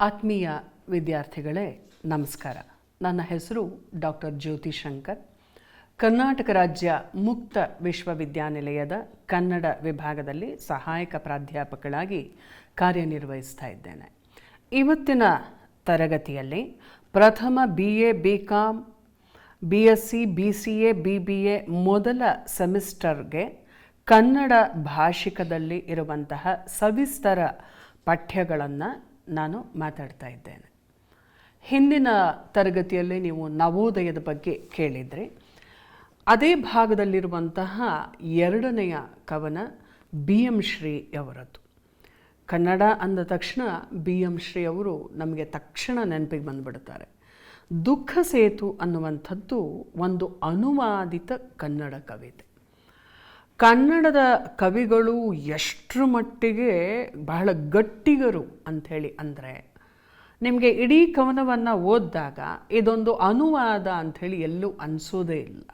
ಆತ್ಮೀಯ ವಿದ್ಯಾರ್ಥಿಗಳೇ, ನಮಸ್ಕಾರ. ನನ್ನ ಹೆಸರು ಡಾಕ್ಟರ್ ಜ್ಯೋತಿ ಶಂಕರ್. ಕರ್ನಾಟಕ ರಾಜ್ಯ ಮುಕ್ತ ವಿಶ್ವವಿದ್ಯಾನಿಲಯದ ಕನ್ನಡ ವಿಭಾಗದಲ್ಲಿ ಸಹಾಯಕ ಪ್ರಾಧ್ಯಾಪಕಳಾಗಿ ಕಾರ್ಯನಿರ್ವಹಿಸ್ತಾ ಇದ್ದೇನೆ. ಇವತ್ತಿನ ತರಗತಿಯಲ್ಲಿ ಪ್ರಥಮ B A B com B S C B C A B B A ಮೊದಲ ಸೆಮಿಸ್ಟರ್ಗೆ ಕನ್ನಡ ಭಾಷಿಕದಲ್ಲಿ ಇರುವಂತಹ ಸವಿಸ್ತರ ಪಠ್ಯಗಳನ್ನು ನಾನು ಮಾತಾಡ್ತಾ ಇದ್ದೇನೆ. ಹಿಂದಿನ ತರಗತಿಯಲ್ಲಿ ನೀವು ನವೋದಯದ ಬಗ್ಗೆ ಕೇಳಿದ್ರಿ, ಅದೇ ಭಾಗದಲ್ಲಿರುವಂತಹ ಎರಡನೆಯ ಕವನ ಬಿ ಎಂ ಶ್ರೀ ಅವರದ್ದು. ಕನ್ನಡ ಅಂದ ತಕ್ಷಣ ಬಿ ಎಂ ಶ್ರೀ ಅವರು ನಮಗೆ ತಕ್ಷಣ ನೆನಪಿಗೆ ಬಂದುಬಿಡ್ತಾರೆ. ದುಃಖ ಸೇತು ಅನ್ನುವಂಥದ್ದು ಒಂದು ಅನುವಾದಿತ ಕನ್ನಡ ಕವಿತೆ. ಕನ್ನಡದ ಕವಿಗಳು ಎಷ್ಟರ ಮಟ್ಟಿಗೆ ಬಹಳ ಗಟ್ಟಿಗರು ಅಂಥೇಳಿ ಅಂದರೆ, ನಿಮಗೆ ಇಡೀ ಕವನವನ್ನು ಓದಿದಾಗ ಇದೊಂದು ಅನುವಾದ ಅಂಥೇಳಿ ಎಲ್ಲೂ ಅನಿಸೋದೇ ಇಲ್ಲ.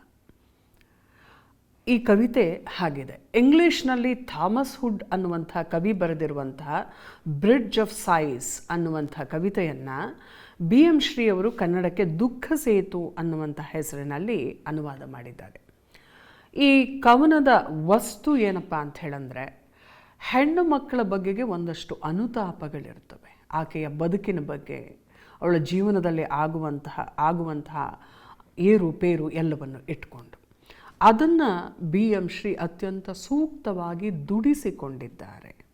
ಈ ಕವಿತೆ ಹಾಗಿದೆ. ಇಂಗ್ಲೀಷ್ನಲ್ಲಿ ಥಾಮಸ್ ಹುಡ್ ಅನ್ನುವಂಥ ಕವಿ ಬರೆದಿರುವಂತಹ ಬ್ರಿಡ್ಜ್ ಆಫ್ ಸೈಸ್ ಅನ್ನುವಂಥ ಕವಿತೆಯನ್ನು ಬಿ ಎಂ ಶ್ರೀ ಅವರು ಕನ್ನಡಕ್ಕೆ ದುಃಖ ಸೇತು ಅನ್ನುವಂಥ ಹೆಸರಿನಲ್ಲಿ ಅನುವಾದ ಮಾಡಿದ್ದಾರೆ. ಈ ಕವನದ ವಸ್ತು ಏನಪ್ಪ ಅಂತ ಹೇಳಂದರೆ, ಹೆಣ್ಣು ಮಕ್ಕಳ ಬಗ್ಗೆಗೆ ಒಂದಷ್ಟು ಅನುತಾಪಗಳಿರ್ತವೆ. ಆಕೆಯ ಬದುಕಿನ ಬಗ್ಗೆ, ಅವಳ ಜೀವನದಲ್ಲಿ ಆಗುವಂತಹ ಆಗುವಂತಹ ಏರುಪೇರು ಎಲ್ಲವನ್ನು ಇಟ್ಕೊಂಡು, ಅದನ್ನು ಬಿ ಎಂ ಶ್ರೀ ಅತ್ಯಂತ ಸೂಕ್ತವಾಗಿ ದುಡಿಸಿಕೊಂಡಿದ್ದಾರೆ.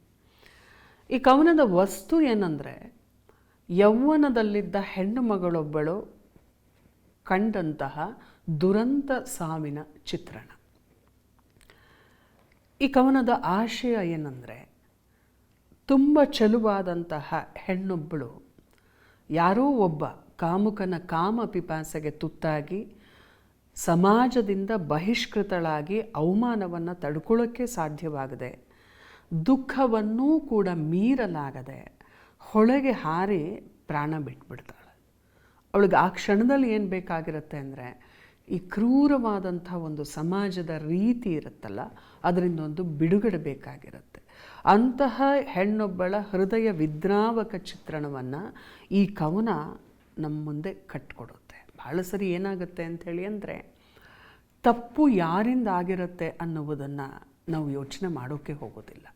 ಈ ಕವನದ ವಸ್ತು ಏನಂದರೆ, ಯೌವನದಲ್ಲಿದ್ದ ಹೆಣ್ಣು ಮಗಳೊಬ್ಬಳು ಕಂಡಂತಹ ದುರಂತ ಸಾವಿನ ಚಿತ್ರಣ. ಈ ಕವನದ ಆಶಯ ಏನಂದರೆ, ತುಂಬ ಚಲುವಾದಂತಹ ಹೆಣ್ಣೊಬ್ಬಳು ಯಾರೋ ಒಬ್ಬ ಕಾಮುಕನ ಕಾಮ ಪಿಪಾಸೆಗೆ ತುತ್ತಾಗಿ ಸಮಾಜದಿಂದ ಬಹಿಷ್ಕೃತಳಾಗಿ ಅವಮಾನವನ್ನು ತಡ್ಕೊಳ್ಳೋಕ್ಕೆ ಸಾಧ್ಯವಾಗದೆ, ದುಃಖವನ್ನೂ ಕೂಡ ಮೀರಲಾಗದೆ ಹೊಳೆಗೆ ಹಾರಿ ಪ್ರಾಣ ಬಿಟ್ಬಿಡ್ತಾಳೆ. ಅವಳಿಗೆ ಆ ಕ್ಷಣದಲ್ಲಿ ಏನು ಬೇಕಾಗಿರುತ್ತೆ ಅಂದರೆ, ಈ ಕ್ರೂರವಾದಂಥ ಒಂದು ಸಮಾಜದ ರೀತಿ ಇರುತ್ತಲ್ಲ ಅದರಿಂದ ಒಂದು ಬಿಡುಗಡೆ ಬೇಕಾಗಿರುತ್ತೆ. ಅಂತಹ ಹೆಣ್ಣೊಬ್ಬಳ ಹೃದಯ ವಿದ್ರಾವಕ ಚಿತ್ರಣವನ್ನು ಈ ಕವನ ನಮ್ಮ ಮುಂದೆ ಕಟ್ಕೊಡುತ್ತೆ. ಭಾಳ ಸರಿ ಏನಾಗುತ್ತೆ ಅಂಥೇಳಿ ಅಂದರೆ, ತಪ್ಪು ಯಾರಿಂದ ಆಗಿರುತ್ತೆ ಅನ್ನುವುದನ್ನು ನಾವು ಯೋಚನೆ ಮಾಡೋಕ್ಕೆ ಹೋಗೋದಿಲ್ಲ.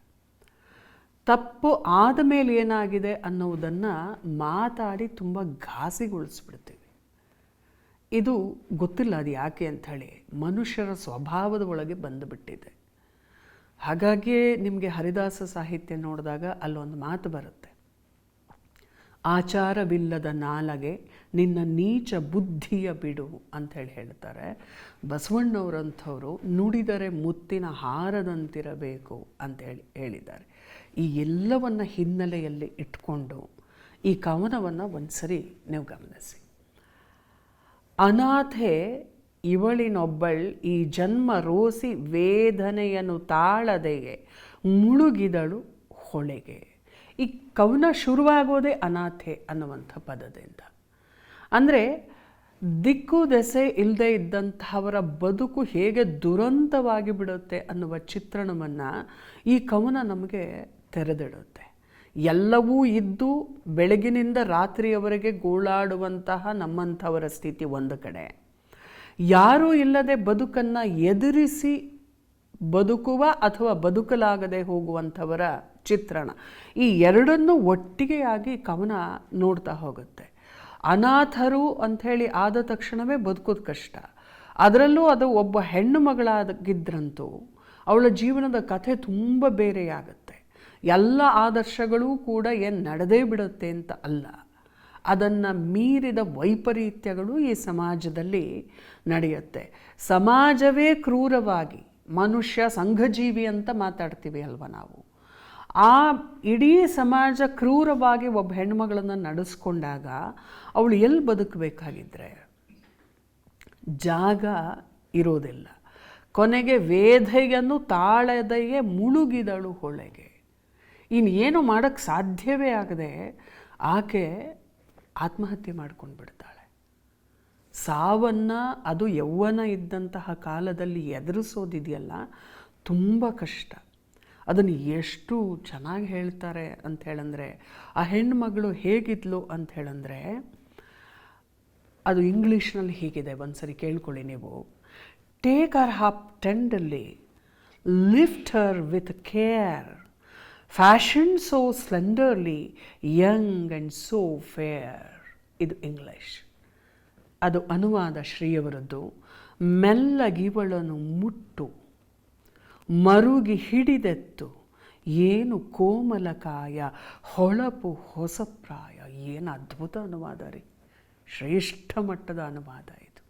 ತಪ್ಪು ಆದ ಮೇಲೆ ಏನಾಗಿದೆ ಅನ್ನೋದನ್ನು ಮಾತಾಡಿ ತುಂಬ ಘಾಸಿಗೊಳಿಸ್ಬಿಡ್ತೀವಿ. ಇದು ಗೊತ್ತಿಲ್ಲ ಅದು ಯಾಕೆ ಅಂಥೇಳಿ ಮನುಷ್ಯರ ಸ್ವಭಾವದ ಒಳಗೆ ಬಂದುಬಿಟ್ಟಿದೆ ಹಾಗಾಗಿಯೇ ನಿಮಗೆ ಹರಿದಾಸ ಸಾಹಿತ್ಯ ನೋಡಿದಾಗ ಅಲ್ಲೊಂದು ಮಾತು ಬರುತ್ತೆ. ಆಚಾರವಿಲ್ಲದ ನಾಲಗೆ ನಿನ್ನ ನೀಚ ಬುದ್ಧಿಯ ಬಿಡು ಅಂಥೇಳಿ ಹೇಳ್ತಾರೆ. ಬಸವಣ್ಣವರಂಥವರು ನುಡಿದರೆ ಮುತ್ತಿನ ಹಾರದಂತಿರಬೇಕು ಅಂತೇಳಿ ಹೇಳಿದ್ದಾರೆ. ಈ ಎಲ್ಲವನ್ನು ಹಿನ್ನೆಲೆಯಲ್ಲಿ ಇಟ್ಕೊಂಡು ಈ ಕವನವನ್ನು ಒಂದು ಸರಿ ನೀವು ಗಮನಿಸಿ. ಅನಾಥೆ ಇವಳಿನೊಬ್ಬಳ್ ಈ ಜನ್ಮ ರೋಸಿ ವೇದನೆಯನ್ನು ತಾಳದೆಯೇ ಮುಳುಗಿದಳು ಹೊಳೆಗೆ. ಈ ಕವನ ಶುರುವಾಗೋದೇ ಅನಾಥೆ ಅನ್ನುವಂಥ ಪದದಿಂದ. ಅಂದರೆ ದಿಕ್ಕು ದೆಸೆ ಇಲ್ಲದೆ ಇದ್ದಂಥವರ ಬದುಕು ಹೇಗೆ ದುರಂತವಾಗಿ ಬಿಡುತ್ತೆ ಅನ್ನುವ ಚಿತ್ರಣವನ್ನು ಈ ಕವನ ನಮಗೆ ತೆರೆದಿಡುತ್ತೆ. ಎಲ್ಲವೂ ಇದ್ದು ಬೆಳಗಿನಿಂದ ರಾತ್ರಿಯವರೆಗೆ ಗೋಳಾಡುವಂತಹ ನಮ್ಮಂಥವರ ಸ್ಥಿತಿ ಒಂದು ಕಡೆ. ಯಾರೂ ಇಲ್ಲದೆ ಬದುಕನ್ನು ಎದುರಿಸಿ ಬದುಕುವ ಅಥವಾ ಬದುಕಲಾಗದೆ ಹೋಗುವಂಥವರ ಚಿತ್ರಣ. ಈ ಎರಡನ್ನೂ ಒಟ್ಟಿಗೆಯಾಗಿ ಕವನ ನೋಡ್ತಾ ಹೋಗುತ್ತೆ. ಅನಾಥರು ಅಂಥೇಳಿ ಆದ ತಕ್ಷಣವೇ ಬದುಕೋದು ಕಷ್ಟ. ಅದರಲ್ಲೂ ಅದು ಒಬ್ಬ ಹೆಣ್ಣು ಮಗಳಾಗಿದ್ರಂತೂ ಅವಳ ಜೀವನದ ಕಥೆ ತುಂಬ ಬೇರೆಯಾಗುತ್ತೆ. ಎಲ್ಲ ಆದರ್ಶಗಳೂ ಕೂಡ ಏನು ನಡೆದೇ ಬಿಡುತ್ತೆ ಅಂತ ಅಲ್ಲ. ಅದನ್ನು ಮೀರಿದ ವೈಪರೀತ್ಯಗಳು ಈ ಸಮಾಜದಲ್ಲಿ ನಡೆಯುತ್ತೆ. ಸಮಾಜವೇ ಕ್ರೂರವಾಗಿ, ಮನುಷ್ಯ ಸಂಘಜೀವಿ ಅಂತ ಮಾತಾಡ್ತೀವಿ ಅಲ್ವ ನಾವು? ಆ ಇಡೀ ಸಮಾಜ ಕ್ರೂರವಾಗಿ ಒಬ್ಬ ಹೆಣ್ಮಗಳನ್ನು ನಡೆಸ್ಕೊಂಡಾಗ ಅವಳು ಎಲ್ಲಿ ಬದುಕಬೇಕಾಗಿದ್ರೆ? ಜಾಗ ಇರೋದಿಲ್ಲ. ಕೊನೆಗೆ ವೇದೆಯನ್ನು ತಾಳದೆಯೇ ಮುಳುಗಿದಳು ಹೊಳೆಗೆ. ಇನ್ನೇನು ಮಾಡೋಕ್ಕೆ ಸಾಧ್ಯವೇ ಆಗದೆ, ಆಕೆ ಆತ್ಮಹತ್ಯೆ ಮಾಡ್ಕೊಂಡು ಬಿಡ್ತಾಳೆ ಸಾವನ್ನು, ಅದು ಯೌವನ ಇದ್ದಂತಹ ಕಾಲದಲ್ಲಿ ಎದುರಿಸೋದಿದೆಯಲ್ಲ, ತುಂಬ ಕಷ್ಟ. ಅದನ್ನು ಎಷ್ಟು ಚೆನ್ನಾಗಿ ಹೇಳ್ತಾರೆ ಅಂತ ಹೇಳಂದರೆ ಆ ಹೆಣ್ಮಗಳು ಹೇಗಿದ್ಲು ಅಂತ ಹೇಳಂದರೆ ಅದು ಇಂಗ್ಲೀಷ್ನಲ್ಲಿ ಹೀಗಿದೆ, ಒಂದ್ಸರಿ ಕೇಳ್ಕೊಳ್ಳಿ ನೀವು. Take her up tenderly lift her with care fashion so slenderly young and so fair ಇದು ಇಂಗ್ಲೀಷ್ ಅದು ಅನುವಾದ ಶ್ರೀಯವರದ್ದು. ಮೆಲ್ಲಗಿವಳನು ಮುಟ್ಟು, ಮರುಗಿ ಹಿಡಿದೆತ್ತು. ಏನು ಕೋಮಲಕಾಯ ಹೊಳಪು ಹೊಸಪ್ರಾಯ ಏನು ಅದ್ಭುತ ಅನುವಾದ ರೀ. ಶ್ರೇಷ್ಠ ಮಟ್ಟದ ಅನುವಾದ ಇದು.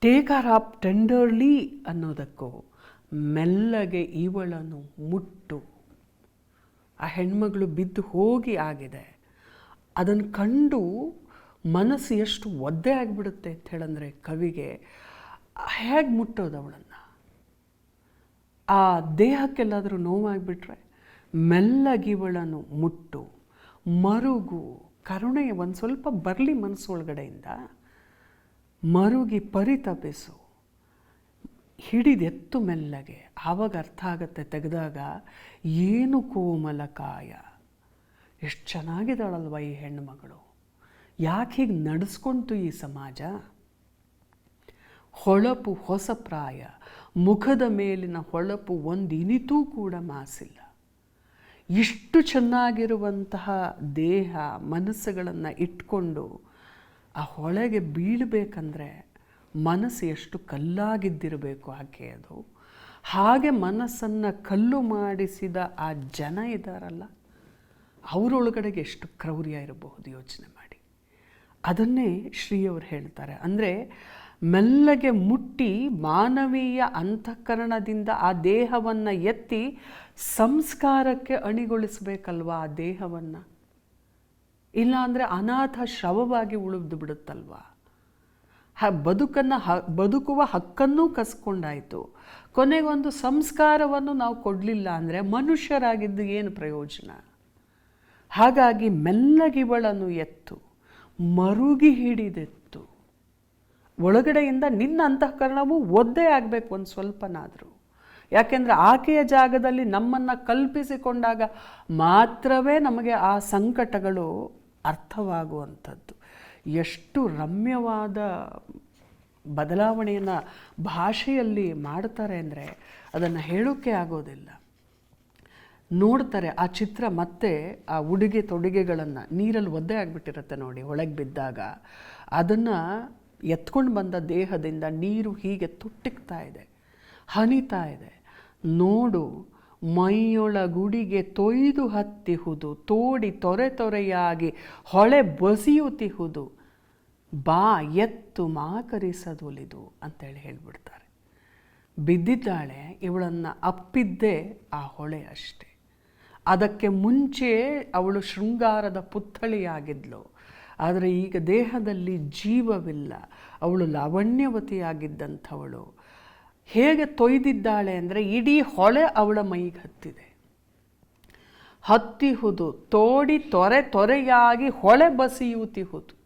ಟೇಕ್ ಆರ್ ಅಪ್ ಟೆಂಡರ್ಲಿ ಅನ್ನೋದಕ್ಕೂ, ಮೆಲ್ಲಗೆ ಇವಳನ್ನು ಮುಟ್ಟು. ಆ ಹೆಣ್ಮಗಳು ಬಿದ್ದು ಹೋಗಿ ಆಗಿದೆ. ಅದನ್ನು ಕಂಡು ಮನಸ್ಸು ಎಷ್ಟು ಒದ್ದೆ ಆಗಿಬಿಡುತ್ತೆ ಅಂತ ಹೇಳಂದರೆ ಕವಿಗೆ, ಹೇಗೆ ಮುಟ್ಟೋದು ಅವಳನ್ನು? ಆ ದೇಹಕ್ಕೆಲ್ಲಾದರೂ ನೋವಾಗಿಬಿಟ್ರೆ ಮೆಲ್ಲಗಿವಳನ್ನು ಮುಟ್ಟು, ಮರುಗು ಕರುಣೆ ಒಂದು ಸ್ವಲ್ಪ ಬರಲಿ ಮನಸ್ಸೊಳಗಡೆಯಿಂದ ಮರುಗಿ ಪರಿತಪಿಸು, ಹಿಡಿದೆತ್ತು ಮೆಲ್ಲಗೆ. ಆವಾಗ ಅರ್ಥ ಆಗುತ್ತೆ ತೆಗೆದಾಗ, ಏನು ಕೋಮಲಕಾಯ? ಎಷ್ಟು ಚೆನ್ನಾಗಿದ್ದಾಳಲ್ವ ಈ ಹೆಣ್ಣುಮಗಳು ಯಾಕೆ ಹೀಗೆ ನಡೆಸ್ಕೊಂತು ಈ ಸಮಾಜ? ಹೊಳಪು ಹೊಸ ಪ್ರಾಯ. ಮುಖದ ಮೇಲಿನ ಹೊಳಪು ಒಂದು ಇನಿತೂ ಕೂಡ ಮಾಸಿಲ್ಲ. ಇಷ್ಟು ಚೆನ್ನಾಗಿರುವಂತಹ ದೇಹ, ಮನಸ್ಸುಗಳನ್ನು ಇಟ್ಕೊಂಡು ಆ ಹೊಳೆಗೆ ಬೀಳಬೇಕಂದ್ರೆ ಮನಸ್ಸು ಎಷ್ಟು ಕಲ್ಲಾಗಿದ್ದಿರಬೇಕು ಆಕೆ ಅದು. ಹಾಗೆ ಮನಸ್ಸನ್ನು ಕಲ್ಲು ಮಾಡಿಸಿದ ಆ ಜನ ಇದ್ದಾರಲ್ಲ ಅವರೊಳಗಡೆಗೆ ಎಷ್ಟು ಕ್ರೌರ್ಯ ಇರಬಹುದು ಯೋಚನೆ ಮಾಡಿ. ಅದನ್ನೇ ಶ್ರೀಯವರು ಹೇಳ್ತಾರೆ. ಅಂದರೆ ಮೆಲ್ಲಗೆ ಮುಟ್ಟಿ ಮಾನವೀಯ ಅಂತಃಕರಣದಿಂದ ಆ ದೇಹವನ್ನು ಎತ್ತಿ ಸಂಸ್ಕಾರಕ್ಕೆ ಅಣಿಗೊಳಿಸಬೇಕಲ್ವ ಆ ದೇಹವನ್ನು? ಇಲ್ಲಾಂದರೆ ಅನಾಥ ಶವವಾಗಿ ಉಳಿದು ಬಿಡುತ್ತಲ್ವ? ಹ, ಬದುಕನ್ನು ಹ, ಬದುಕುವ ಹಕ್ಕನ್ನೂ ಕಸ್ಕೊಂಡಾಯಿತು. ಕೊನೆಗೊಂದು ಸಂಸ್ಕಾರವನ್ನು ನಾವು ಕೊಡಲಿಲ್ಲ ಅಂದರೆ ಮನುಷ್ಯರಾಗಿದ್ದು ಏನು ಪ್ರಯೋಜನ? ಹಾಗಾಗಿ ಮೆಲ್ಲಗಿವಳನ್ನು ಎತ್ತು, ಮರುಗಿ ಹಿಡಿದೆತ್ತು. ಒಳಗಡೆಯಿಂದ ನಿನ್ನ ಅಂತಃಕರಣವು ಒದ್ದೆ ಆಗಬೇಕು ಒಂದು ಸ್ವಲ್ಪನಾದರೂ. ಯಾಕೆಂದರೆ ಆಕೆಯ ಜಾಗದಲ್ಲಿ ನಮ್ಮನ್ನು ಕಲ್ಪಿಸಿಕೊಂಡಾಗ ಮಾತ್ರವೇ ನಮಗೆ ಆ ಸಂಕಟಗಳು ಅರ್ಥವಾಗುವಂಥದ್ದು. ಎಷ್ಟು ರಮ್ಯವಾದ ಬದಲಾವಣೆಯನ್ನು ಭಾಷೆಯಲ್ಲಿ ಮಾಡ್ತಾರೆ ಅಂದರೆ ಅದನ್ನು ಹೇಳೋಕ್ಕೆ ಆಗೋದಿಲ್ಲ. ನೋಡ್ತಾರೆ ಆ ಚಿತ್ರ ಮತ್ತೆ ಆ ಉಡುಗೆ ತೊಡುಗೆಗಳನ್ನು ನೀರಲ್ಲಿ ಒದ್ದೆ ಆಗಿಬಿಟ್ಟಿರುತ್ತೆ ನೋಡಿ ಒಳಗೆ ಬಿದ್ದಾಗ. ಅದನ್ನು ಎತ್ಕೊಂಡು ಬಂದ ದೇಹದಿಂದ ನೀರು ಹೀಗೆ ತುಟ್ಟಿಕ್ತಾ ಇದೆ. ಹನಿತಾ ಇದೆ. ನೋಡು, ಮೈಯೊಳಗುಡಿಗೆ ತೊಯ್ದು ಹತ್ತಿಹುದು, ತೋಡಿ ತೊರೆ ತೊರೆಯಾಗಿ ಹೊಳೆ ಬಸಿಯುತ್ತಿಹುದು. ಬಾ ಎತ್ತು ಮಾಕರಿಸದೊಲಿದು ಅಂತೇಳಿ ಹೇಳಿಬಿಡ್ತಾರೆ. ಬಿದ್ದಿದ್ದಾಳೆ, ಇವಳನ್ನು ಅಪ್ಪಿದ್ದೇ ಆ ಹೊಳೆ ಅಷ್ಟೆ. ಅದಕ್ಕೆ ಮುಂಚೆ ಅವಳು ಶೃಂಗಾರದ ಪುತ್ಥಳಿಯಾಗಿದ್ಲು. ಆದರೆ ಈಗ ದೇಹದಲ್ಲಿ ಜೀವವಿಲ್ಲ. ಅವಳು ಲಾವಣ್ಯವತಿಯಾಗಿದ್ದಂಥವಳು. ಹೇಗೆ ತೊಯ್ದಿದ್ದಾಳೆ ಅಂದರೆ ಇಡೀ ಹೊಳೆ ಅವಳ ಮೈಗೆ ಹತ್ತಿದೆ. ಹತ್ತಿಹುದು, ತೋಡಿ ತೊರೆ ತೊರೆಯಾಗಿ ಹೊಳೆ ಬಸಿಯುತ್ತಿಹುದು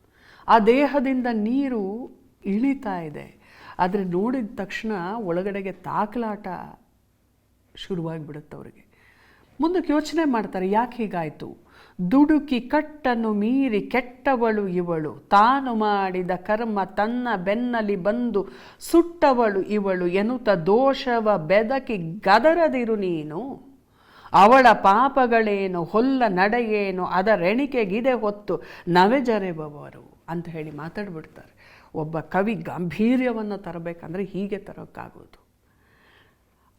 ಆ ದೇಹದಿಂದ ನೀರು ಇಳಿತಾ ಇದೆ. ಆದರೆ ನೋಡಿದ ತಕ್ಷಣ ಒಳಗಡೆಗೆ ತಾಕಲಾಟ ಶುರುವಾಗಿಬಿಡುತ್ತೆ ಅವರಿಗೆ. ಮುಂದಕ್ಕೆ ಯೋಚನೆ ಮಾಡ್ತಾರೆ, ಯಾಕೆ ಹೀಗಾಯಿತು? ದುಡುಕಿ ಕಟ್ಟನ್ನು ಮೀರಿ ಕೆಟ್ಟವಳು ಇವಳು. ತಾನು ಮಾಡಿದ ಕರ್ಮ ತನ್ನ ಬೆನ್ನಲಿ ಬಂದು ಸುಟ್ಟವಳು ಇವಳು. ಎನ್ನುತ್ತ ದೋಷವ ಬೆದಕಿ ಗದರದಿರು ನೀನು. ಅವಳ ಪಾಪಗಳೇನು, ಹೊಲ್ಲ ನಡೆಯೇನು ಅದರೆಣಿಕೆಗಿದೆ ಹೊತ್ತು ನವೆಜರೆಬವರು ಅಂತ ಹೇಳಿ ಮಾತಾಡ್ಬಿಡ್ತಾರೆ. ಒಬ್ಬ ಕವಿ ಗಾಂಭೀರ್ಯವನ್ನು ತರಬೇಕಂದ್ರೆ ಹೀಗೆ ತರೋಕ್ಕಾಗೋದು.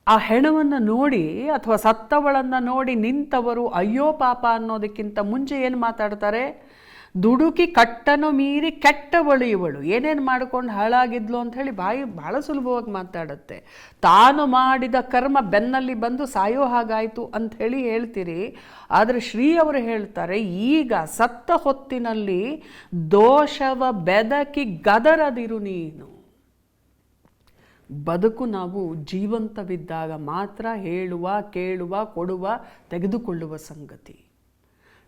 ಆ ಹೆಣವನ್ನು ನೋಡಿ ಅಥವಾ ಸತ್ತವಳನ್ನು ನೋಡಿ ನಿಂತವರು ಅಯ್ಯೋ ಪಾಪ ಅನ್ನೋದಕ್ಕಿಂತ ಮುಂಚೆ ಏನು ಮಾತಾಡ್ತಾರೆ? ದುಡುಕಿ ಕಟ್ಟನು ಮೀರಿ ಕೆಟ್ಟ ಇವಳು ಏನೇನು ಮಾಡ್ಕೊಂಡು ಹಾಳಾಗಿದ್ಲು ಅಂತ ಹೇಳಿ ಬಾಯಿ ಭಾಳ ಸುಲಭವಾಗಿ ಮಾತಾಡುತ್ತೆ. ತಾನು ಮಾಡಿದ ಕರ್ಮ ಬೆನ್ನಲ್ಲಿ ಬಂದು ಸಾಯೋ ಹಾಗಾಯಿತು ಹೇಳಿ ಹೇಳ್ತೀರಿ. ಆದರೆ ಶ್ರೀ ಅವರು ಹೇಳ್ತಾರೆ, ಈಗ ಸತ್ತ ಹೊತ್ತಿನಲ್ಲಿ ದೋಷವ ಬೆದಕಿ ಗದರದಿರು ನೀನು. ಬದುಕು ನಾವು ಜೀವಂತವಿದ್ದಾಗ ಮಾತ್ರ ಹೇಳುವ, ಕೇಳುವ, ಕೊಡುವ, ತೆಗೆದುಕೊಳ್ಳುವ ಸಂಗತಿ.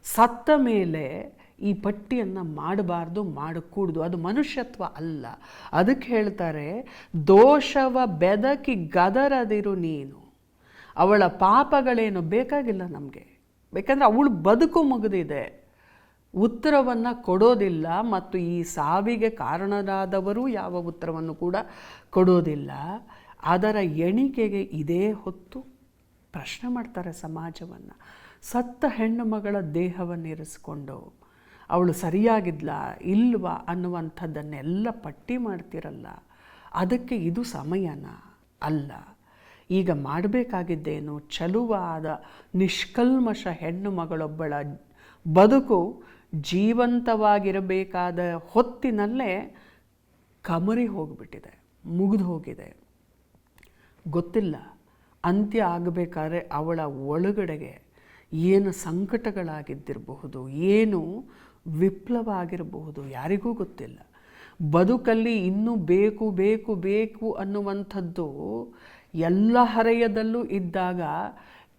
ಸತ್ತ ಮೇಲೆ ಈ ಪಟ್ಟಿಯನ್ನು ಮಾಡಬಾರ್ದು, ಮಾಡಕೂಡ್ದು. ಅದು ಮನುಷ್ಯತ್ವ ಅಲ್ಲ. ಅದಕ್ಕೆ ಹೇಳ್ತಾರೆ, ದೋಷವ ಬೆದಕಿ ಗದರದಿರು ನೀನು. ಅವಳ ಪಾಪಗಳೇನು ಬೇಕಾಗಿಲ್ಲ ನಮಗೆ. ಬೇಕಂದರೆ ಅವಳು ಬದುಕು ಮುಗಿದಿದೆ. ಉತ್ತರವನ್ನು ಕೊಡೋದಿಲ್ಲ ಮತ್ತು ಈ ಸಾವಿಗೆ ಕಾರಣರಾದವರು ಯಾವ ಉತ್ತರವನ್ನು ಕೂಡ ಕೊಡೋದಿಲ್ಲ. ಅದರ ಎಣಿಕೆಗೆ ಇದೇ ಹೊತ್ತು ಪ್ರಶ್ನೆ ಮಾಡ್ತಾರೆ ಸಮಾಜವನ್ನು. ಸತ್ತ ಹೆಣ್ಣು ಮಗಳ ದೇಹವನ್ನು ಇರಿಸ್ಕೊಂಡು ಅವಳು ಸರಿಯಾಗಿದ್ಲಾ, ಇಲ್ವಾ ಅನ್ನುವಂಥದ್ದನ್ನೆಲ್ಲ ಪಟ್ಟಿ ಮಾಡ್ತಿರಲ್ಲ, ಅದಕ್ಕೆ ಇದು ಸಮಯನ? ಅಲ್ಲ. ಈಗ ಮಾಡಬೇಕಾಗಿದ್ದೇನು? ಚಲುವಾದ ನಿಷ್ಕಲ್ಮಶ ಹೆಣ್ಣು ಮಗಳೊಬ್ಬಳ ಬದುಕು ಜೀವಂತವಾಗಿರಬೇಕಾದ ಹೊತ್ತಿನಲ್ಲೇ ಕಮರಿ ಹೋಗಿಬಿಟ್ಟಿದೆ, ಮುಗಿದು ಹೋಗಿದೆ. ಗೊತ್ತಿಲ್ಲ. ಅಂತ್ಯ ಆಗಬೇಕಾದ್ರೆ ಅವಳ ಒಳಗಡೆಗೆ ಏನು ಸಂಕಟಗಳಾಗಿದ್ದಿರಬಹುದು, ಏನು ವಿಪ್ಲವ ಆಗಿರಬಹುದು ಯಾರಿಗೂ ಗೊತ್ತಿಲ್ಲ. ಬದುಕಲ್ಲಿ ಇನ್ನೂ ಬೇಕು ಬೇಕು ಬೇಕು ಅನ್ನುವಂಥದ್ದು ಎಲ್ಲ ಹರೆಯದಲ್ಲೂ ಇದ್ದಾಗ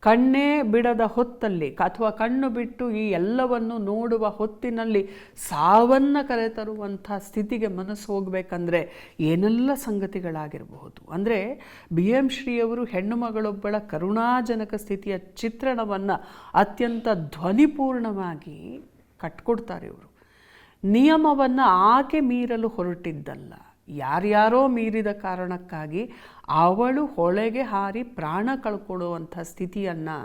ಕಣ್ಣೇ ಬಿಡದ ಹೊತ್ತಲ್ಲಿ ಅಥವಾ ಕಣ್ಣು ಬಿಟ್ಟು ಈ ಎಲ್ಲವನ್ನು ನೋಡುವ ಹೊತ್ತಿನಲ್ಲಿ ಸಾವನ್ನು ಕರೆತರುವಂಥ ಸ್ಥಿತಿಗೆ ಮನಸ್ಸು ಹೋಗಬೇಕಂದ್ರೆ ಏನೆಲ್ಲ ಸಂಗತಿಗಳಾಗಿರಬಹುದು? ಅಂದರೆ ಬಿ ಎಂ ಶ್ರೀಯವರು ಹೆಣ್ಣು ಮಗಳೊಬ್ಬಳ ಕರುಣಾಜನಕ ಸ್ಥಿತಿಯ ಚಿತ್ರಣವನ್ನು ಅತ್ಯಂತ ಧ್ವನಿಪೂರ್ಣವಾಗಿ ಕಟ್ಕೊಡ್ತಾರೆ ಇವರು. ನಿಯಮವನ್ನು ಆಕೆ ಮೀರಲು ಹೊರಟಿದ್ದಲ್ಲ. ಯಾರ್ಯಾರೋ ಮೀರಿದ ಕಾರಣಕ್ಕಾಗಿ ಅವಳು ಹೊಳೆಗೆ ಹಾರಿ ಪ್ರಾಣ ಕಳ್ಕೊಳ್ಳುವಂಥ ಸ್ಥಿತಿಯನ್ನು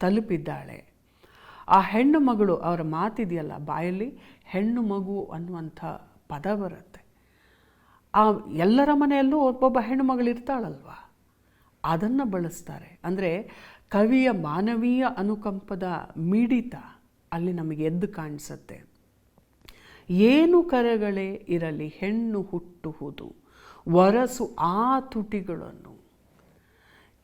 ತಲುಪಿದ್ದಾಳೆ. ಆ ಹೆಣ್ಣು ಮಗಳು, ಅವರ ಮಾತಿದೆಯಲ್ಲ, ಬಾಯಲ್ಲಿ ಹೆಣ್ಣು ಮಗು ಅನ್ನುವಂಥ ಪದ ಬರುತ್ತೆ. ಆ ಎಲ್ಲರ ಮನೆಯಲ್ಲೂ ಒಬ್ಬೊಬ್ಬ ಹೆಣ್ಣು ಮಗಳಿರ್ತಾಳಲ್ವ ಅದನ್ನು ಬಳಸ್ತಾರೆ. ಅಂದರೆ ಕವಿಯ ಮಾನವೀಯ ಅನುಕಂಪದ ಮಿಡಿತ. ಅಲ್ಲಿ ನಮಗೆ ಎದ್ದು ಕಾಣಿಸುತ್ತೆ. ಏನು ಕರೆಗಳೇ ಇರಲಿ, ಹೆಣ್ಣು ಹುಟ್ಟುವುದು ವರಸು ಆ ತುಟಿಗಳನ್ನು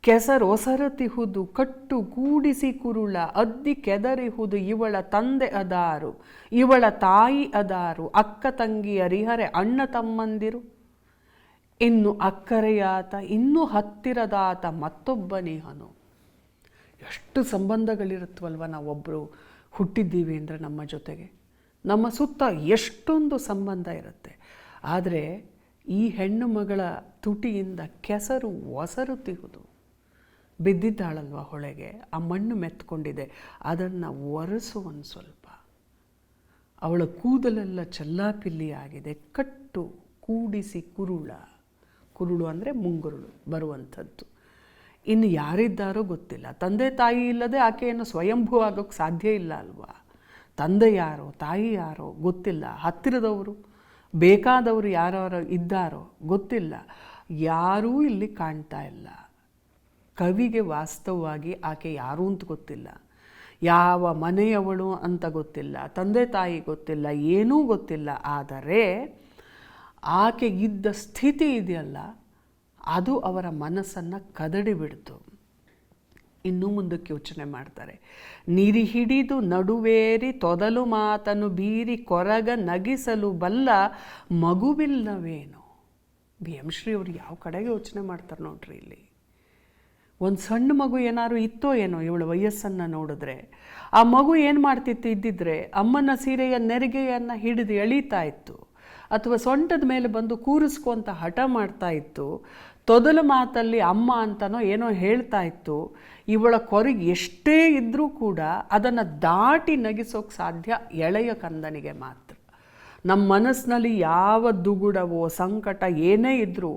ಕೆಸರೊಸರತಿಹುದು ಕಟ್ಟು ಕೂಡಿಸಿ ಕುರುಳ, ಅದ್ದಿ ಕೆದರಿಹುದು, ಇವಳ ತಂದೆ ಅದಾರು, ಇವಳ ತಾಯಿ ಅದಾರು, ಅಕ್ಕ ತಂಗಿಯರಿಹರೆ ಅಣ್ಣ ತಮ್ಮಂದಿರು, ಇನ್ನು ಅಕ್ಕರೆಯಾತ, ಇನ್ನೂ ಹತ್ತಿರದಾತ ಮತ್ತೊಬ್ಬನಿಹನು. ಎಷ್ಟು ಸಂಬಂಧಗಳಿರುತ್ತವಲ್ವ ನಾವೊಬ್ಬರು ಹುಟ್ಟಿದ್ದೀವಿ ಅಂದರೆ ನಮ್ಮ ಜೊತೆಗೆ. ನಮ್ಮ ಸುತ್ತ ಎಷ್ಟೊಂದು ಸಂಬಂಧ ಇರುತ್ತೆ. ಆದರೆ ಈ ಹೆಣ್ಣು ಮಗಳ ತುಟಿಯಿಂದ ಕೆಸರು ಒಸರುತ್ತಿಹುದು ಬಿದ್ದಿದ್ದಾಳಲ್ವ ಹೊಳೆಗೆ? ಆ ಮಣ್ಣು ಮೆತ್ಕೊಂಡಿದೆ. ಅದನ್ನು ಒರೆಸು ಒಂದು ಸ್ವಲ್ಪ. ಅವಳ ಕೂದಲೆಲ್ಲ ಚೆಲ್ಲಾಪಿಲ್ಲಿಯಾಗಿದೆ ಕಟ್ಟು, ಕೂಡಿಸಿ ಕುರುಳ. ಕುರುಳು ಅಂದರೆ ಮುಂಗುರುಳು ಬರುವಂಥದ್ದು. ಇನ್ನು ಯಾರಿದ್ದಾರೋ ಗೊತ್ತಿಲ್ಲ. ತಂದೆ ತಾಯಿ ಇಲ್ಲದೆ ಆಕೆಯನ್ನು ಸ್ವಯಂಭೂ ಆಗೋಕ್ಕೆ ಸಾಧ್ಯ ಇಲ್ಲ ಅಲ್ವಾ? ತಂದೆ ಯಾರೋ, ತಾಯಿ ಯಾರೋ ಗೊತ್ತಿಲ್ಲ. ಹತ್ತಿರದವರು, ಬೇಕಾದವರು ಯಾರು ಇದ್ದಾರೋ ಗೊತ್ತಿಲ್ಲ. ಯಾರೂ ಇಲ್ಲಿ ಕಾಣ್ತಾ ಇಲ್ಲ. ಕವಿಗೆ ವಾಸ್ತವವಾಗಿ ಆಕೆ ಯಾರು ಅಂತ ಗೊತ್ತಿಲ್ಲ. ಯಾವ ಮನೆಯವಳು ಅಂತ ಗೊತ್ತಿಲ್ಲ. ತಂದೆ ತಾಯಿ ಗೊತ್ತಿಲ್ಲ. ಏನೂ ಗೊತ್ತಿಲ್ಲ. ಆದರೆ ಆಕೆ ಇದ್ದ ಸ್ಥಿತಿ ಇದೆಯಲ್ಲ? ಅದು ಅವರ ಮನಸ್ಸನ್ನು ಕದಡಿ ಬಿಡ್ತು. ಇನ್ನೂ ಮುಂದಕ್ಕೆ ಯೋಚನೆ ಮಾಡ್ತಾರೆ. ನಿರಿ ಹಿಡಿದು ನಡುವೇರಿ ತೊದಲು ಮಾತನ್ನು ಬೀರಿ ಕೊರಗ ನಗಿಸಲು ಬಲ್ಲ ಮಗುವಿಲ್ಲವೇನು? ಬಿ. ಎಂ. ಶ್ರೀ ಅವರು ಯಾವ ಕಡೆಗೆ ಯೋಚನೆ ಮಾಡ್ತಾರೆ ನೋಡ್ರಿ ಇಲ್ಲಿ. ಒಂದು ಸಣ್ಣ ಮಗು ಏನಾದ್ರು ಇತ್ತೋ ಏನೋ ಇವಳ ವಯಸ್ಸನ್ನು ನೋಡಿದ್ರೆ, ಆ ಮಗು ಏನು ಮಾಡ್ತಿತ್ತು ಇದ್ದಿದ್ರೆ, ಅಮ್ಮನ ಸೀರೆಯ ನೆರಿಗೆಯನ್ನು ಹಿಡಿದು ಎಳೀತಾ ಇತ್ತು. ಅಥವಾ ಸೊಂಟದ ಮೇಲೆ ಬಂದು ಕೂರಿಸ್ಕೊಂತ ಹಠ ಮಾಡ್ತಾ ಇತ್ತು, ತೊದಲ ಮಾತಲ್ಲಿ ಅಮ್ಮ ಅಂತನೋ ಏನೋ ಹೇಳ್ತಾ ಇತ್ತು, ಇವಳ ಕೊರಗೆ ಎಷ್ಟೇ ಇದ್ದರೂ ಕೂಡ ಅದನ್ನು ದಾಟಿ ನಗಿಸೋಕೆ ಸಾಧ್ಯ ಎಳೆಯ ಕಂದನಿಗೆ ಮಾತ್ರ. ನಮ್ಮ ಮನಸ್ಸಿನಲ್ಲಿ ಯಾವ ದುಗುಡವೋ ಸಂಕಟ ಏನೇ ಇದ್ದರೂ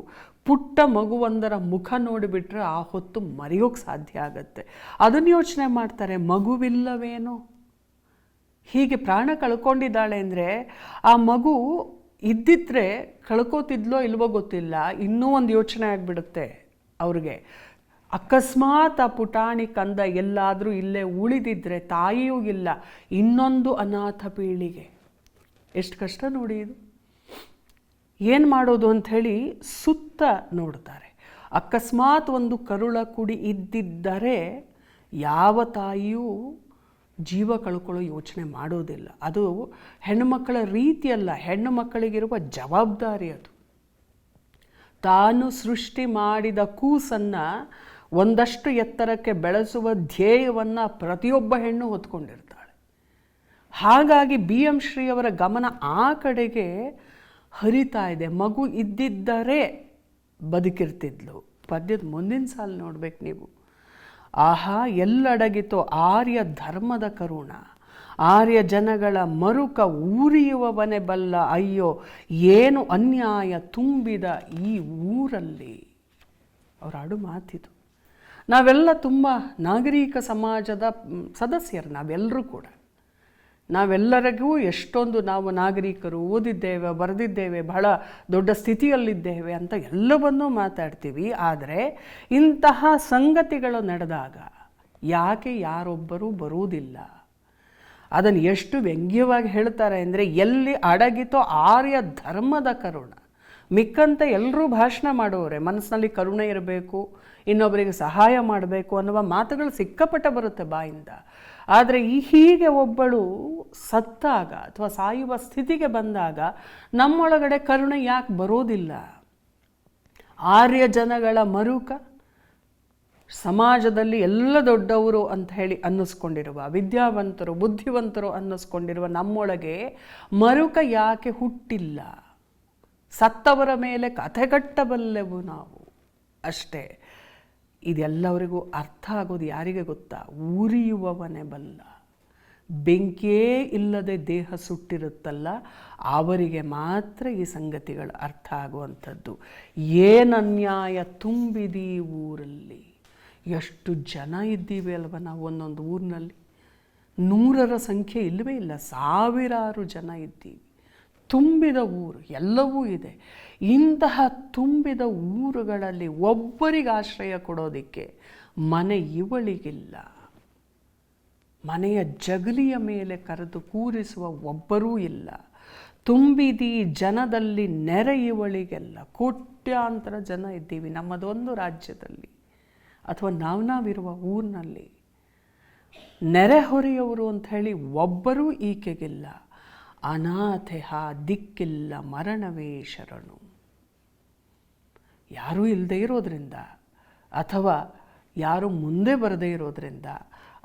ಪುಟ್ಟ ಮಗುವೊಂದರ ಮುಖ ನೋಡಿಬಿಟ್ರೆ ಆ ಹೊತ್ತು ಮರೆಯೋಕೆ ಸಾಧ್ಯ ಆಗತ್ತೆ. ಅದನ್ನು ಯೋಚನೆ ಮಾಡ್ತಾರೆ, ಮಗುವಿಲ್ಲವೇನೋ? ಹೀಗೆ ಪ್ರಾಣ ಕಳ್ಕೊಂಡಿದ್ದಾಳೆ ಅಂದರೆ ಆ ಮಗು ಇದ್ದಿದ್ರೆ ಕಳ್ಕೋತಿದ್ಲೋ ಇಲ್ವೋ ಗೊತ್ತಿಲ್ಲ, ಇನ್ನೂ ಒಂದು ಯೋಚನೆ ಆಗಿಬಿಡುತ್ತೆ ಅವ್ರಿಗೆ. ಅಕಸ್ಮಾತ್ ಆ ಪುಟಾಣಿ ಕಂದ ಎಲ್ಲಾದರೂ ಇಲ್ಲೇ ಉಳಿದಿದ್ರೆ ತಾಯಿಯೂ ಇಲ್ಲ, ಇನ್ನೊಂದು ಅನಾಥ ಪೀಳಿಗೆ. ಎಷ್ಟು ಕಷ್ಟ ನೋಡಿ ಇದು. ಏನು ಮಾಡೋದು ಅಂಥೇಳಿ ಸುತ್ತ ನೋಡ್ತಾರೆ. ಅಕಸ್ಮಾತ್ ಒಂದು ಕರುಳ ಕುಡಿ ಇದ್ದಿದ್ದರೆ ಯಾವ ತಾಯಿಯೂ ಜೀವ ಕಳ್ಕೊಳ್ಳೋ ಯೋಚನೆ ಮಾಡೋದಿಲ್ಲ. ಅದು ಹೆಣ್ಣುಮಕ್ಕಳ ರೀತಿಯಲ್ಲ. ಹೆಣ್ಣು ಮಕ್ಕಳಿಗಿರುವ ಜವಾಬ್ದಾರಿ ಅದು. ತಾನು ಸೃಷ್ಟಿ ಮಾಡಿದ ಕೂಸನ್ನು ಒಂದಷ್ಟು ಎತ್ತರಕ್ಕೆ ಬೆಳೆಸುವ ಧ್ಯೇಯವನ್ನು ಪ್ರತಿಯೊಬ್ಬ ಹೆಣ್ಣು ಹೊತ್ಕೊಂಡಿರ್ತಾಳೆ. ಹಾಗಾಗಿ ಬಿ ಎಂ ಶ್ರೀಯವರ ಗಮನ ಆ ಕಡೆಗೆ ಹರಿತಾ ಇದೆ. ಮಗು ಇದ್ದಿದ್ದರೆ ಬದುಕಿರ್ತಿದ್ಲು. ಪದ್ಯದ ಮುಂದಿನ ಸಾಲು ನೋಡ್ಬೇಕು ನೀವು. ಆಹಾ ಎಲ್ಲಡಗಿತೋ ಆರ್ಯ ಧರ್ಮದ ಕರುಣ. ಆರ್ಯ ಜನಗಳ ಮರುಕ ಊರಿಯುವವನೇ ಬಲ್ಲ, ಅಯ್ಯೋ, ಏನು ಅನ್ಯಾಯ ತುಂಬಿದ ಈ ಊರಲ್ಲಿ. ಅವರ ಆಡು ಮಾತಿದು. ನಾವೆಲ್ಲ ತುಂಬ ನಾಗರಿಕ ಸಮಾಜದ ಸದಸ್ಯರು ನಾವೆಲ್ಲರೂ ಕೂಡ. ನಾವೆಲ್ಲರಿಗೂ ಎಷ್ಟೊಂದು ನಾವು ನಾಗರಿಕರು ಓದಿದ್ದೇವೆ, ಬರೆದಿದ್ದೇವೆ, ಬಹಳ ದೊಡ್ಡ ಸ್ಥಿತಿಯಲ್ಲಿದ್ದೇವೆ ಅಂತ ಎಲ್ಲವನ್ನೂ ಮಾತಾಡ್ತೀವಿ. ಆದರೆ ಇಂತಹ ಸಂಗತಿಗಳು ನಡೆದಾಗ ಯಾಕೆ ಯಾರೊಬ್ಬರೂ ಬರುವುದಿಲ್ಲ? ಅದನ್ನು ಎಷ್ಟು ವ್ಯಂಗ್ಯವಾಗಿ ಹೇಳ್ತಾರೆ ಅಂದರೆ ಎಲ್ಲಿ ಅಡಗಿತೋ ಆರ್ಯ ಧರ್ಮದ ಕರುಣ. ಮಿಕ್ಕಂತ ಎಲ್ಲರೂ ಭಾಷಣ ಮಾಡೋರೆ ಮನಸ್ಸಿನಲ್ಲಿ ಕರುಣೆ ಇರಬೇಕು, ಇನ್ನೊಬ್ಬರಿಗೆ ಸಹಾಯ ಮಾಡಬೇಕು ಅನ್ನುವ ಮಾತುಗಳು ಸಿಕ್ಕಪಟ್ಟ ಬರುತ್ತೆ ಬಾಯಿಂದ. ಆದರೆ ಈ ಹೀಗೆ ಒಬ್ಬಳು ಸತ್ತಾಗ ಅಥವಾ ಸಾಯುವ ಸ್ಥಿತಿಗೆ ಬಂದಾಗ ನಮ್ಮೊಳಗಡೆ ಕರುಣೆ ಯಾಕೆ ಬರೋದಿಲ್ಲ? ಆರ್ಯ ಜನಗಳ ಮರುಕ ಸಮಾಜದಲ್ಲಿ ಎಲ್ಲ ದೊಡ್ಡವರು ಅಂತ ಹೇಳಿ ಅನ್ನಿಸ್ಕೊಂಡಿರುವ, ವಿದ್ಯಾವಂತರು, ಬುದ್ಧಿವಂತರು ಅನ್ನಿಸ್ಕೊಂಡಿರುವ ನಮ್ಮೊಳಗೆ ಮರುಕ ಯಾಕೆ ಹುಟ್ಟಿಲ್ಲ? ಸತ್ತವರ ಮೇಲೆ ಕಥೆ ಕಟ್ಟಬಲ್ಲೆವು ನಾವು ಅಷ್ಟೇ. ಇದೆಲ್ಲವರಿಗೂ ಅರ್ಥ ಆಗೋದು ಯಾರಿಗೆ ಗೊತ್ತಾ? ಉರಿಯುವವನೇ ಬಲ್ಲ. ಬೆಂಕಿಯೇ ಇಲ್ಲದೆ ದೇಹ ಸುಟ್ಟಿರುತ್ತಲ್ಲ, ಅವರಿಗೆ ಮಾತ್ರ ಈ ಸಂಗತಿಗಳು ಅರ್ಥ ಆಗುವಂಥದ್ದು. ಏನನ್ಯಾಯ ತುಂಬಿದೀ ಊರಲ್ಲಿ? ಎಷ್ಟು ಜನ ಇದ್ದೀವಿ ಅಲ್ವ ನಾವು ಒಂದೊಂದು ಊರಿನಲ್ಲಿ? ನೂರರ ಸಂಖ್ಯೆ ಇಲ್ಲವೇ ಇಲ್ಲ, ಸಾವಿರಾರು ಜನ ಇದ್ದೀವಿ. ತುಂಬಿದ ಊರು, ಎಲ್ಲವೂ ಇದೆ. ಇಂತಹ ತುಂಬಿದ ಊರುಗಳಲ್ಲಿ ಒಬ್ಬರಿಗೆ ಆಶ್ರಯ ಕೊಡೋದಕ್ಕೆ ಮನೆ ಇವಳಿಗಿಲ್ಲ. ಮನೆಯ ಜಗಲಿಯ ಮೇಲೆ ಕರೆದು ಕೂರಿಸುವ ಒಬ್ಬರೂ ಇಲ್ಲ. ತುಂಬಿದಿ ಜನದಲ್ಲಿ ನೆರೆ ಇವಳಿಗೆಲ್ಲ. ಕೋಟ್ಯಾಂತರ ಜನ ಇದ್ದೀವಿ ನಮ್ಮದೊಂದು ರಾಜ್ಯದಲ್ಲಿ ಅಥವಾ ನಾವು ನಾವಿರುವ ಊರಿನಲ್ಲಿ. ನೆರೆಹೊರೆಯವರು ಅಂತ ಹೇಳಿ ಒಬ್ಬರೂ ಈಕೆಗಿಲ್ಲ. ಅನಾಥೆಹ ದಿಕ್ಕಿಲ್ಲ ಮರಣವೇ ಶರಣು. ಯಾರೂ ಇಲ್ಲದೆ ಇರೋದರಿಂದ ಅಥವಾ ಯಾರು ಮುಂದೆ ಬರದೇ ಇರೋದರಿಂದ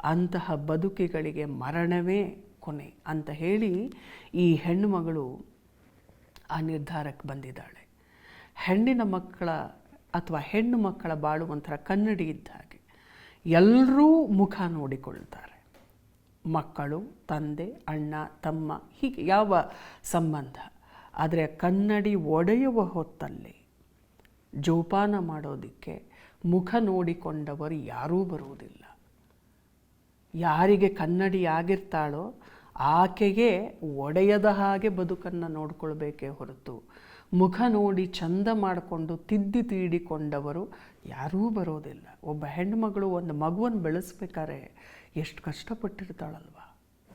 ಅಂತಹ ಬದುಕಿಗಳಿಗೆ ಮರಣವೇ ಕೊನೆ ಅಂತ ಹೇಳಿ ಈ ಹೆಣ್ಣುಮಗಳು ಆ ನಿರ್ಧಾರಕ್ಕೆ ಬಂದಿದ್ದಾಳೆ. ಹೆಣ್ಣಿನ ಮಕ್ಕಳ ಅಥವಾ ಹೆಣ್ಣು ಮಕ್ಕಳ ಬಾಳು ಒಂಥರ ಕನ್ನಡಿ ಇದ್ದ ಹಾಗೆ ಎಲ್ಲರೂ ಮುಖ ನೋಡಿಕೊಳ್ತಾರೆ. ಮಕ್ಕಳು, ತಂದೆ, ಅಣ್ಣ, ತಮ್ಮ ಹೀಗೆ ಯಾವ ಸಂಬಂಧ? ಆದರೆ ಕನ್ನಡಿ ಒಡೆಯುವ ಹೊತ್ತಲ್ಲಿ ಜೋಪಾನ ಮಾಡೋದಕ್ಕೆ ಮುಖ ನೋಡಿಕೊಂಡವರು ಯಾರೂ ಬರುವುದಿಲ್ಲ. ಯಾರಿಗೆ ಕನ್ನಡಿ ಆಗಿರ್ತಾಳೋ ಆಕೆಗೆ ಒಡೆಯದ ಹಾಗೆ ಬದುಕನ್ನು ನೋಡ್ಕೊಳ್ಬೇಕೇ ಹೊರತು ಮುಖ ನೋಡಿ ಚಂದ ಮಾಡಿಕೊಂಡು ತಿದ್ದಿ ತೀಡಿಕೊಂಡವರು ಯಾರೂ ಬರೋದಿಲ್ಲ. ಒಬ್ಬ ಹೆಣ್ಣುಮಗಳು ಒಂದು ಮಗುವನ್ನು ಬೆಳೆಸ್ಬೇಕಾದ್ರೆ ಎಷ್ಟು ಕಷ್ಟಪಟ್ಟಿರ್ತಾಳಲ್ವ?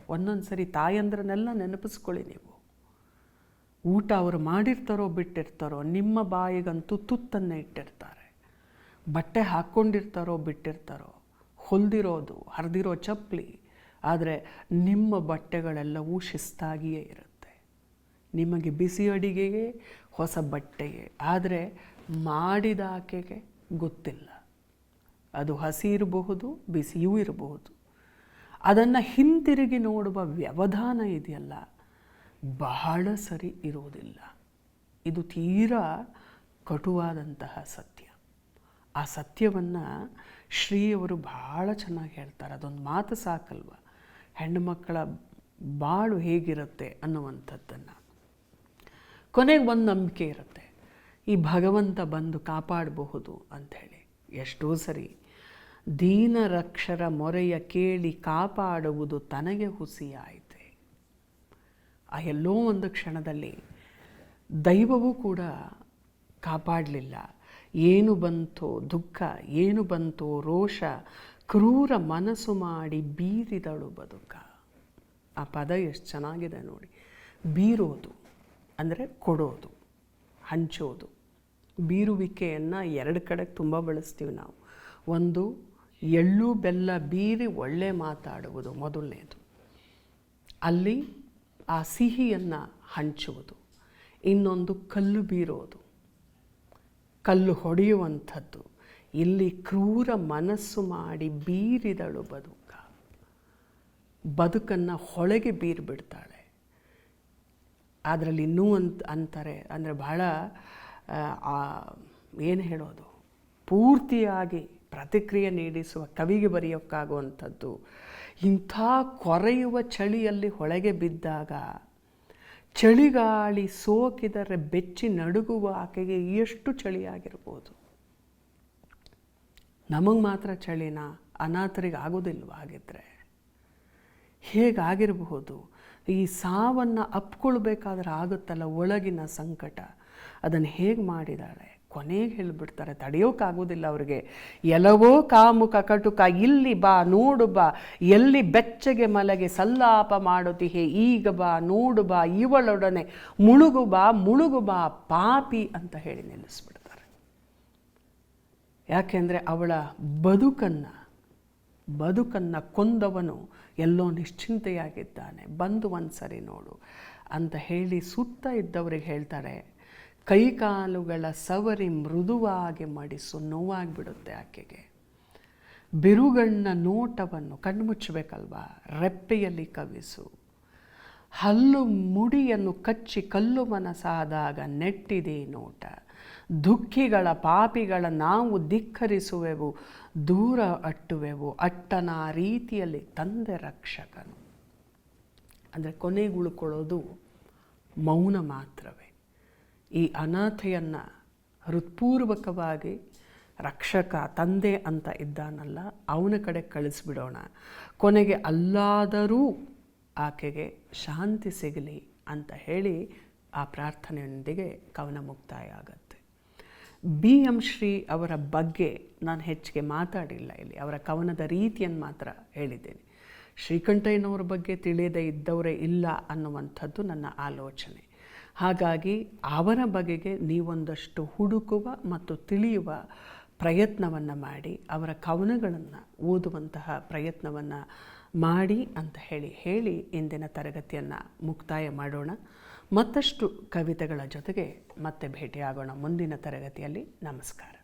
ಒಂದೊಂದು ಸರಿ ತಾಯಂದ್ರನ್ನೆಲ್ಲ ನೆನಪಿಸ್ಕೊಳ್ಳಿ ನೀವು. ಊಟ ಅವರು ಮಾಡಿರ್ತಾರೋ ಬಿಟ್ಟಿರ್ತಾರೋ, ನಿಮ್ಮ ಬಾಯಿಗಂತೂ ತುತ್ತನ್ನು ಇಟ್ಟಿರ್ತಾರೆ. ಬಟ್ಟೆ ಹಾಕ್ಕೊಂಡಿರ್ತಾರೋ ಬಿಟ್ಟಿರ್ತಾರೋ, ಹೊಲ್ದಿರೋದು, ಹರಿದಿರೋ ಚಪ್ಪಲಿ ಆದರೆ ನಿಮ್ಮ ಬಟ್ಟೆಗಳೆಲ್ಲವೂ ಶಿಸ್ತಾಗಿಯೇ ಇರುತ್ತೆ. ನಿಮಗೆ ಬಿಸಿ ಅಡಿಗೆಗೆ ಹೊಸ ಬಟ್ಟೆಗೆ, ಆದರೆ ಮಾಡಿದ ಆಕೆಗೆ ಗೊತ್ತಿಲ್ಲ. ಅದು ಹಸಿ ಇರಬಹುದು, ಬಿಸಿಯೂ ಇರಬಹುದು. ಅದನ್ನು ಹಿಂತಿರುಗಿ ನೋಡುವ ವ್ಯವಧಾನ ಇದೆಯಲ್ಲ, ಬಹಳ ಸರಿ ಇರುವುದಿಲ್ಲ. ಇದು ತೀರಾ ಕಟುವಾದಂತಹ ಸತ್ಯ. ಆ ಸತ್ಯವನ್ನು ಶ್ರೀಯವರು ಬಹಳ ಚೆನ್ನಾಗಿ ಹೇಳ್ತಾರೆ. ಅದೊಂದು ಮಾತು ಸಾಕಲ್ವ? ಹೆಣ್ಣುಮಕ್ಕಳ ಬಾಳು ಹೇಗಿರುತ್ತೆ ಅನ್ನುವಂಥದ್ದನ್ನು. ಕೊನೆಗೆ ಒಂದು ನಂಬಿಕೆ ಇರುತ್ತೆ. ಈ ಭಗವಂತ ಬಂದು ಕಾಪಾಡಬಹುದು ಅಂಥೇಳಿ. ಎಷ್ಟೋ ಸರಿ ದೀನರಕ್ಷರ ಮೊರೆಯ ಕೇಳಿ ಕಾಪಾಡುವುದು ತನಗೆ ಹುಸಿಯಾಯಿತೆ. ಆ ಎಲ್ಲೋ ಒಂದು ಕ್ಷಣದಲ್ಲಿ ದೈವವೂ ಕೂಡ ಕಾಪಾಡಲಿಲ್ಲ. ಏನು ಬಂತೋ ದುಃಖ, ಏನು ಬಂತೋ ರೋಷ, ಕ್ರೂರ ಮನಸ್ಸು ಮಾಡಿ ಬೀರಿದಳು ಬದುಕ. ಆ ಪದ ಎಷ್ಟು ಚೆನ್ನಾಗಿದೆ ನೋಡಿ. ಬೀರೋದು ಅಂದರೆ ಕೊಡೋದು, ಹಂಚೋದು. ಬೀರುವಿಕೆಯನ್ನು ಎರಡು ಕಡೆಗೆ ತುಂಬ ಬಳಸ್ತೀವಿ ನಾವು. ಒಂದು ಎಳ್ಳು ಬೆಲ್ಲ ಬೀರಿ ಒಳ್ಳೆ ಮಾತಾಡುವುದು ಮೊದಲನೇದು. ಅಲ್ಲಿ ಆ ಸಿಹಿಯನ್ನು ಹಂಚುವುದು, ಇನ್ನೊಂದು ಕಲ್ಲು ಬೀರೋದು, ಕಲ್ಲು ಹೊಡೆಯುವಂಥದ್ದು, ಇಲ್ಲಿ ಕ್ರೂರ ಮನಸ್ಸು ಮಾಡಿ ಬೀರಿದಳು ಬದುಕ. ಬದುಕನ್ನು ಹೊಳೆಗೆ ಬೀರ್ಬಿಡ್ತಾಳೆ. ಅದರಲ್ಲಿ ಇನ್ನೂ ಅಂತ ಅಂತಾರೆ, ಅಂದರೆ ಬಹಳ ಏನು ಹೇಳೋದು? ಪೂರ್ತಿಯಾಗಿ ಪ್ರತಿಕ್ರಿಯೆ ನೀಡಿಸುವ, ಕವಿಗೆ ಬರೆಯೋಕ್ಕಾಗುವಂಥದ್ದು. ಇಂಥ ಕೊರೆಯುವ ಚಳಿಯಲ್ಲಿ ಹೊಳೆಗೆ ಬಿದ್ದಾಗ, ಚಳಿಗಾಳಿ ಸೋಕಿದರೆ ಬೆಚ್ಚಿ ನಡುಗುವ ಆಕೆಗೆ ಎಷ್ಟು ಚಳಿಯಾಗಿರ್ಬೋದು. ನಮಗೆ ಮಾತ್ರ ಚಳಿನ ಅನಾಥರಿಗೆ ಆಗೋದಿಲ್ವ ಹಾಗಿದ್ರೆ? ಹೇಗಾಗಿರಬಹುದು? ಈ ಸಾವನ್ನು ಅಪ್ಕೊಳ್ಬೇಕಾದ್ರೆ ಆಗುತ್ತಲ್ಲ ಒಳಗಿನ ಸಂಕಟ. ಅದನ್ನು ಹೇಗೆ ಮಾಡಿದಾಳೆ? ಕೊನೆಗೆ ಹೇಳಿಬಿಡ್ತಾರೆ ತಡೆಯೋಕ್ಕಾಗೋದಿಲ್ಲ ಅವ್ರಿಗೆ. ಎಲ್ಲವೋ ಕಾಮುಕ ಕಟುಕ ಇಲ್ಲಿ ಬಾ, ನೋಡು ಬಾ, ಎಲ್ಲಿ ಬೆಚ್ಚಗೆ ಮಲಗೆ ಸಲ್ಲಾಪ ಮಾಡುತ್ತಿಹೆ ಈಗ ಬಾ, ನೋಡು ಬಾ, ಇವಳೊಡನೆ ಮುಳುಗು ಬಾ ಮುಳುಗು ಬಾ, ಪಾಪಿ ಅಂತ ಹೇಳಿ ನಿಲ್ಲಿಸ್ಬಿಡ್ತಾರೆ. ಯಾಕೆಂದರೆ ಅವಳ ಬದುಕನ್ನು ಬದುಕನ್ನು ಕೊಂದವನು ಎಲ್ಲೋ ನಿಶ್ಚಿಂತೆಯಾಗಿದ್ದಾನೆ. ಬಂದು ಒಂದು ಸರಿ ನೋಡು ಅಂತ ಹೇಳಿ ಸುತ್ತ ಇದ್ದವರಿಗೆ ಹೇಳ್ತಾರೆ ಕೈಕಾಲುಗಳ ಸವರಿ ಮೃದುವಾಗಿ ಮಡಿಸು, ನೋವಾಗಿಬಿಡುತ್ತೆ ಆಕೆಗೆ. ಬಿರುಗಣ್ಣ ನೋಟವನ್ನು ಕಣ್ಮುಚ್ಚಬೇಕಲ್ವಾ? ರೆಪ್ಪೆಯಲ್ಲಿ ಕವಿಸು. ಹಲ್ಲು ಮುಡಿಯನ್ನು ಕಚ್ಚಿ ಕಲ್ಲು ಮನಸಾದಾಗ ನೆಟ್ಟಿದೆ ನೋಟ. ದುಃಖಿಗಳ ಪಾಪಿಗಳ ನಾವು ಧಿಕ್ಕರಿಸುವೆವು, ದೂರ ಅಟ್ಟುವೆವು ಅಟ್ಟನ ರೀತಿಯಲ್ಲಿ ತಂದೆ ರಕ್ಷಕನು. ಅಂದರೆ ಕೊನೆಗುಳುಕೊಳ್ಳೋದು ಮೌನ ಮಾತ್ರವೇ. ಈ ಅನಾಥೆಯನ್ನು ಹೃತ್ಪೂರ್ವಕವಾಗಿ ರಕ್ಷಕ, ತಂದೆ ಅಂತ ಇದ್ದಾನಲ್ಲ, ಅವನ ಕಡೆ ಕಳಿಸ್ಬಿಡೋಣ. ಕೊನೆಗೆ ಅಲ್ಲಾದರೂ ಆಕೆಗೆ ಶಾಂತಿ ಸಿಗಲಿ ಅಂತ ಹೇಳಿ ಆ ಪ್ರಾರ್ಥನೆಯೊಂದಿಗೆ ಕವನ ಮುಕ್ತಾಯ ಆಗುತ್ತೆ. ಬಿ ಎಂ ಶ್ರೀ ಅವರ ಬಗ್ಗೆ ನಾನು ಹೆಚ್ಚಿಗೆ ಮಾತಾಡಿಲ್ಲ ಇಲ್ಲಿ. ಅವರ ಕವನದ ರೀತಿಯನ್ನು ಮಾತ್ರ ಹೇಳಿದ್ದೇನೆ. ಶ್ರೀಕಂಠಯ್ಯನವರ ಬಗ್ಗೆ ತಿಳಿಯದೇ ಇದ್ದವರೇ ಇಲ್ಲ ಅನ್ನುವಂಥದ್ದು ನನ್ನ ಆಲೋಚನೆ. ಹಾಗಾಗಿ ಅವರ ಬಗೆಗೆ ನೀವೊಂದಷ್ಟು ಹುಡುಕುವ ಮತ್ತು ತಿಳಿಯುವ ಪ್ರಯತ್ನವನ್ನು ಮಾಡಿ, ಅವರ ಕವನಗಳನ್ನು ಓದುವಂತಹ ಪ್ರಯತ್ನವನ್ನು ಮಾಡಿ ಅಂತ ಹೇಳಿ ಹೇಳಿ ಇಂದಿನ ತರಗತಿಯನ್ನು ಮುಕ್ತಾಯ ಮಾಡೋಣ. ಮತ್ತಷ್ಟು ಕವಿತೆಗಳ ಜೊತೆಗೆ ಮತ್ತೆ ಭೇಟಿಯಾಗೋಣ ಮುಂದಿನ ತರಗತಿಯಲ್ಲಿ. ನಮಸ್ಕಾರ.